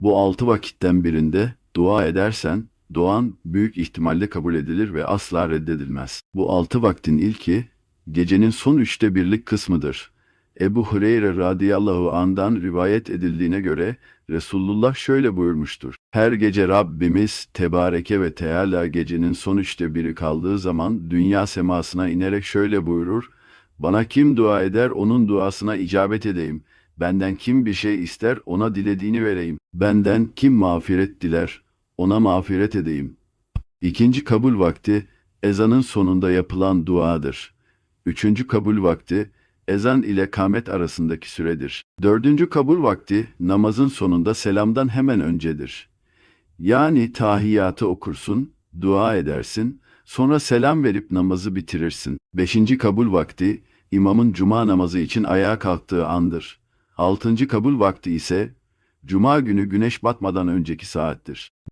Bu altı vakitten birinde dua edersen, duan büyük ihtimalle kabul edilir ve asla reddedilmez. Bu altı vaktin ilki, gecenin son üçte birlik kısmıdır. Ebu Hureyre radıyallahu andan rivayet edildiğine göre Resulullah şöyle buyurmuştur. Her gece Rabbimiz Tebareke ve Teala gecenin son üçte biri kaldığı zaman dünya semasına inerek şöyle buyurur. Bana kim dua eder onun duasına icabet edeyim. Benden kim bir şey ister ona dilediğini vereyim. Benden kim mağfiret diler ona mağfiret edeyim. İkinci kabul vakti ezanın sonunda yapılan duadır. Üçüncü kabul vakti ezan ile kamet arasındaki süredir. Dördüncü kabul vakti namazın sonunda selamdan hemen öncedir. Yani tahiyyatı okursun, dua edersin, sonra selam verip namazı bitirirsin. Beşinci kabul vakti imamın cuma namazı için ayağa kalktığı andır. Altıncı kabul vakti ise cuma günü güneş batmadan önceki saattir.